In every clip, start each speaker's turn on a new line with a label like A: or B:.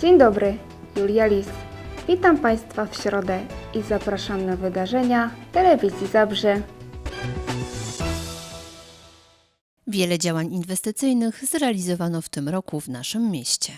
A: Dzień dobry, Julia Lis. Witam Państwa w środę i zapraszam na wydarzenia Telewizji Zabrze.
B: Wiele działań inwestycyjnych zrealizowano w tym roku w naszym mieście.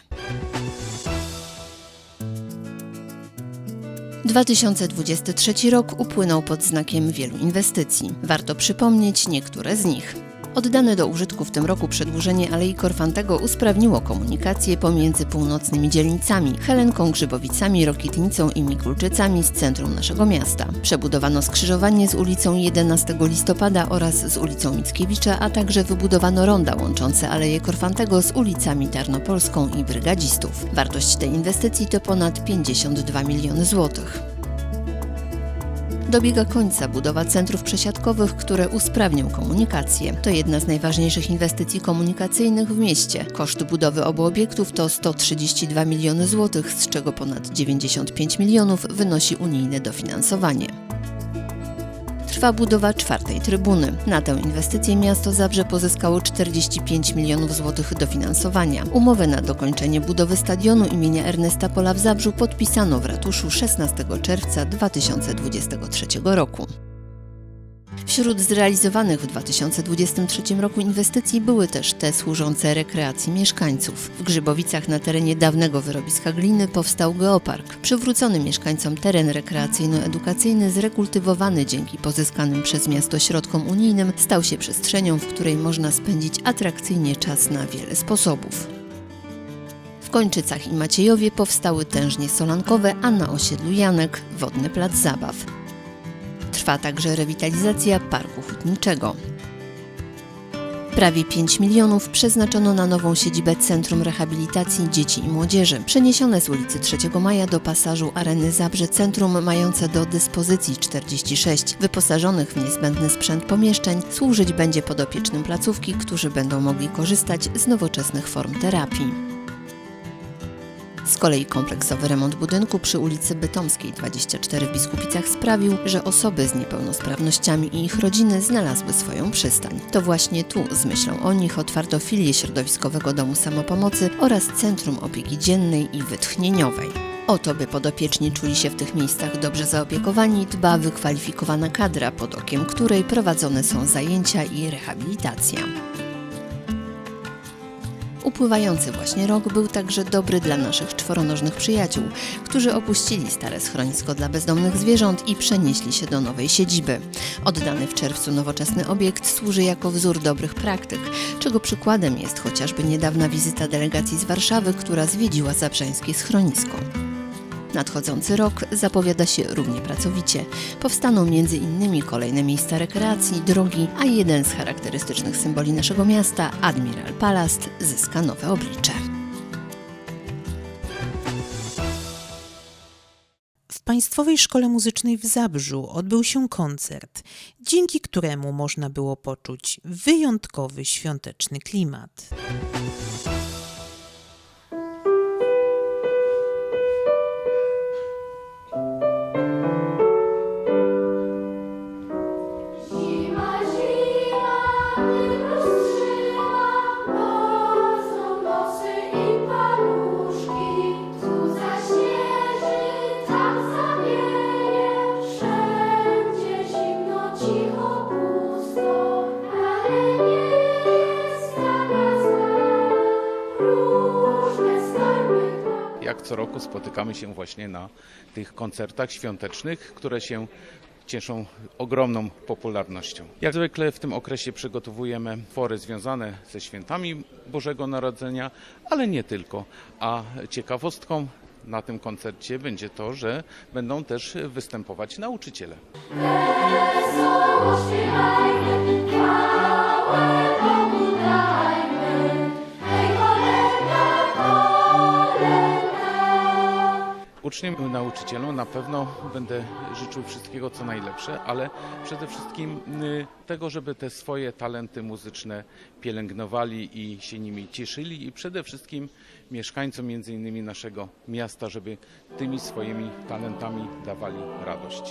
B: 2023 rok upłynął pod znakiem wielu inwestycji. Warto przypomnieć niektóre z nich. Oddane do użytku w tym roku przedłużenie Alei Korfantego usprawniło komunikację pomiędzy północnymi dzielnicami Helenką, Grzybowicami, Rokitnicą i Mikulczycami z centrum naszego miasta. Przebudowano skrzyżowanie z ulicą 11 listopada oraz z ulicą Mickiewicza, a także wybudowano ronda łączące Aleję Korfantego z ulicami Tarnopolską i Brygadzistów. Wartość tej inwestycji to ponad 52 miliony złotych. Dobiega końca budowa centrów przesiadkowych, które usprawnią komunikację. To jedna z najważniejszych inwestycji komunikacyjnych w mieście. Koszt budowy obu obiektów to 132 miliony złotych, z czego ponad 95 milionów wynosi unijne dofinansowanie. Trwa budowa czwartej trybuny. Na tę inwestycję miasto Zabrze pozyskało 45 milionów złotych dofinansowania. Umowę na dokończenie budowy stadionu imienia Ernesta Pola w Zabrzu podpisano w ratuszu 16 czerwca 2023 roku. Wśród zrealizowanych w 2023 roku inwestycji były też te służące rekreacji mieszkańców. W Grzybowicach na terenie dawnego wyrobiska gliny powstał geopark. Przywrócony mieszkańcom teren rekreacyjno-edukacyjny zrekultywowany dzięki pozyskanym przez miasto środkom unijnym stał się przestrzenią, w której można spędzić atrakcyjnie czas na wiele sposobów. W Kończycach i Maciejowie powstały tężnie solankowe, a na osiedlu Janek wodny plac zabaw. Trwa także rewitalizacja parku hutniczego. Prawie 5 milionów przeznaczono na nową siedzibę Centrum Rehabilitacji Dzieci i Młodzieży, przeniesione z ulicy 3 Maja do pasażu Areny Zabrze Centrum mające do dyspozycji 46 wyposażonych w niezbędny sprzęt pomieszczeń służyć będzie podopiecznym placówki, którzy będą mogli korzystać z nowoczesnych form terapii. Z kolei kompleksowy remont budynku przy ulicy Bytomskiej 24 w Biskupicach sprawił, że osoby z niepełnosprawnościami i ich rodziny znalazły swoją przystań. To właśnie tu, z myślą o nich, otwarto filię Środowiskowego Domu Samopomocy oraz Centrum Opieki Dziennej i Wytchnieniowej. O to, by podopieczni czuli się w tych miejscach dobrze zaopiekowani, dba wykwalifikowana kadra, pod okiem której prowadzone są zajęcia i rehabilitacja. Upływający właśnie rok był także dobry dla naszych czworonożnych przyjaciół, którzy opuścili stare schronisko dla bezdomnych zwierząt i przenieśli się do nowej siedziby. Oddany w czerwcu nowoczesny obiekt służy jako wzór dobrych praktyk, czego przykładem jest chociażby niedawna wizyta delegacji z Warszawy, która zwiedziła zabrzeńskie schronisko. Nadchodzący rok zapowiada się równie pracowicie. Powstaną innymi kolejne miejsca rekreacji, drogi, a jeden z charakterystycznych symboli naszego miasta, Admiral Palast, zyska nowe oblicze.
C: W Państwowej Szkole Muzycznej w Zabrzu odbył się koncert, dzięki któremu można było poczuć wyjątkowy świąteczny klimat.
D: Co roku spotykamy się właśnie na tych koncertach świątecznych, które się cieszą ogromną popularnością. Jak zwykle w tym okresie przygotowujemy fory związane ze świętami Bożego Narodzenia, ale nie tylko. A ciekawostką na tym koncercie będzie to, że będą też występować nauczyciele.
E: Wesoło
D: Uczniom nauczycielom na pewno będę życzył wszystkiego co najlepsze, ale przede wszystkim y, tego, żeby te swoje talenty muzyczne pielęgnowali i się nimi cieszyli i przede wszystkim mieszkańcom między innymi naszego miasta, żeby tymi swoimi talentami dawali radość.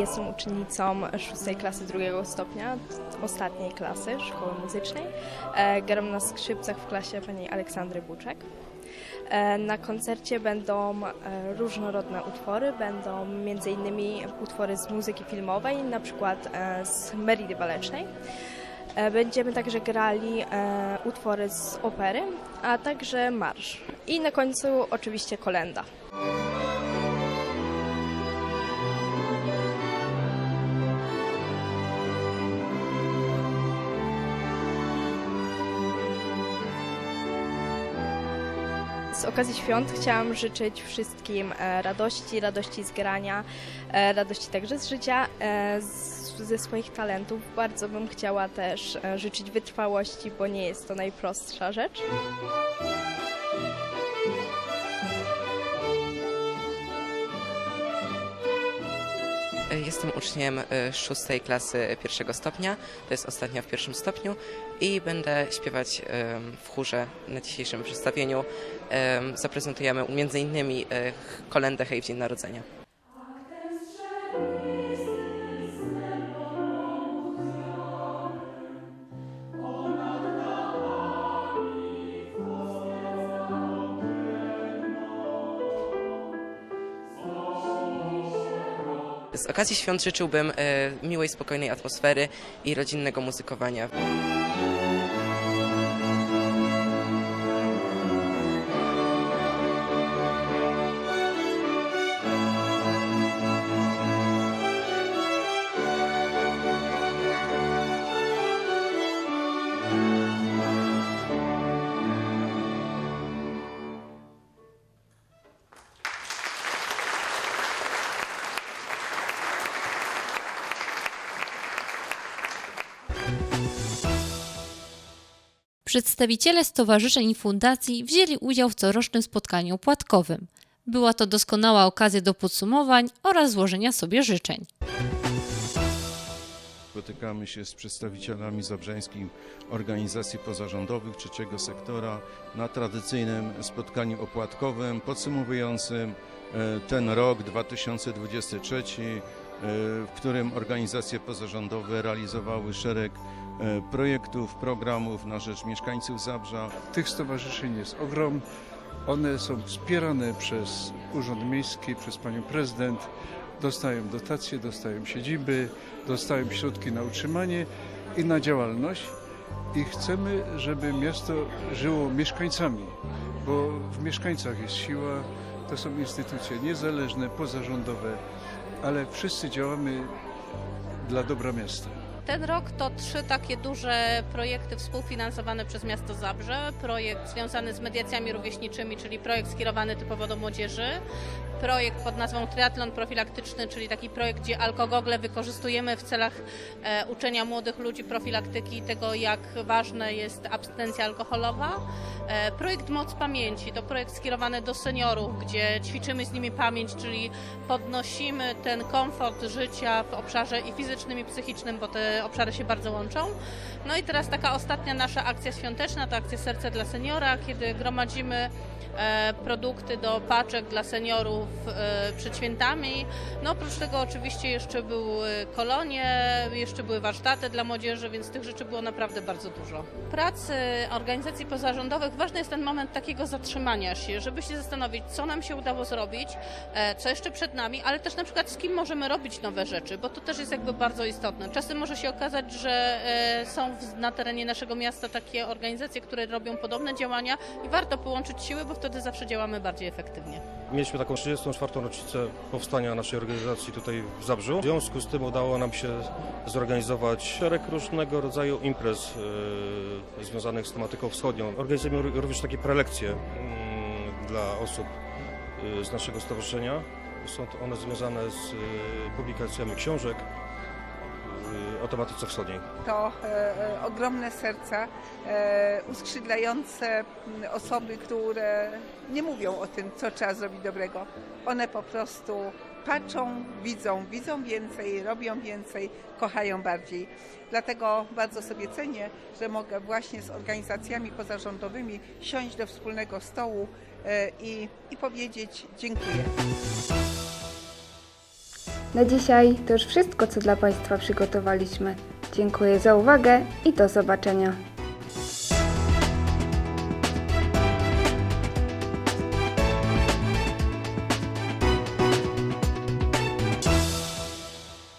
F: Jestem uczennicą szóstej klasy drugiego stopnia, ostatniej klasy szkoły muzycznej. E, Gram na skrzypcach w klasie pani Aleksandry Buczek. E, Na koncercie będą e, różnorodne utwory, będą m.in. utwory z muzyki filmowej, na przykład z Meridy Walecznej. E, Będziemy także grali utwory z opery, a także marsz. I na końcu oczywiście kolenda. Z okazji świąt chciałam życzyć wszystkim e, radości, radości z grania, e, radości także z życia, e, ze swoich talentów. Bardzo bym chciała też życzyć wytrwałości, bo nie jest to najprostsza rzecz.
G: Jestem uczniem y, szóstej klasy pierwszego stopnia, to jest ostatnia w pierwszym stopniu i będę śpiewać w chórze na dzisiejszym przedstawieniu. Zaprezentujemy y, kolendę Hej w Dzień Narodzenia. Z okazji świąt życzyłbym y, miłej, spokojnej atmosfery i rodzinnego muzykowania.
H: Przedstawiciele stowarzyszeń i fundacji wzięli udział w corocznym spotkaniu opłatkowym. Była to doskonała okazja do podsumowań oraz złożenia sobie życzeń.
I: Spotykamy się z przedstawicielami zabrzeńskich organizacji pozarządowych trzeciego sektora na tradycyjnym spotkaniu opłatkowym podsumowującym e, ten rok 2023, e, w którym organizacje pozarządowe realizowały szereg projektów, programów na rzecz mieszkańców Zabrza.
J: Tych stowarzyszeń jest ogrom. One są wspierane przez Urząd Miejski, przez panią prezydent. Dostają dotacje, dostają siedziby, dostają środki na utrzymanie i na działalność. I chcemy, żeby miasto żyło mieszkańcami, bo w mieszkańcach jest siła. To są instytucje niezależne, pozarządowe, ale wszyscy działamy dla dobra miasta.
K: Ten rok to trzy takie duże projekty współfinansowane przez miasto Zabrze. Projekt związany z mediacjami rówieśniczymi, czyli projekt skierowany typowo do młodzieży. Projekt pod nazwą Triatlon Profilaktyczny, czyli taki projekt, gdzie alkogogle wykorzystujemy w celach e, uczenia młodych ludzi profilaktyki tego, jak ważna jest abstynencja alkoholowa. E, projekt Moc Pamięci to projekt skierowany do seniorów, gdzie ćwiczymy z nimi pamięć, czyli podnosimy ten komfort życia w obszarze i fizycznym, i psychicznym, bo te obszary się bardzo łączą. No i teraz taka ostatnia nasza akcja świąteczna, to akcja Serce dla Seniora, kiedy gromadzimy e, produkty do paczek dla seniorów przed świętami. No oprócz tego oczywiście jeszcze były kolonie, jeszcze były warsztaty dla młodzieży, więc tych rzeczy było naprawdę bardzo dużo. Pracy organizacji pozarządowych ważny jest ten moment takiego zatrzymania się, żeby się zastanowić, co nam się udało zrobić, e, co jeszcze przed nami, ale też na przykład z kim możemy robić nowe rzeczy, bo to też jest jakby bardzo istotne. Czasem może się okazać, że e, są na terenie naszego miasta takie organizacje, które robią podobne działania i warto połączyć siły, bo wtedy zawsze działamy bardziej efektywnie.
L: Mieliśmy taką 34. rocznicę powstania naszej organizacji tutaj w Zabrzu. W związku z tym udało nam się zorganizować szereg różnego rodzaju imprez e, związanych z tematyką wschodnią. Organizujemy ró- również takie prelekcje mm, dla osób e, z naszego stowarzyszenia. Są one związane z e, publikacjami książek e, o tematyce wschodniej.
M: to e, e, ogromne serca, e, uskrzydlające m, osoby, które nie mówią o tym, co trzeba zrobić dobrego. One po prostu patrzą, widzą, widzą więcej, robią więcej, kochają bardziej. Dlatego bardzo sobie cenię, że mogę właśnie z organizacjami pozarządowymi siąść do wspólnego stołu e, i, i powiedzieć dziękuję.
A: Na dzisiaj to już wszystko, co dla Państwa przygotowaliśmy. Dziękuję za uwagę i do zobaczenia.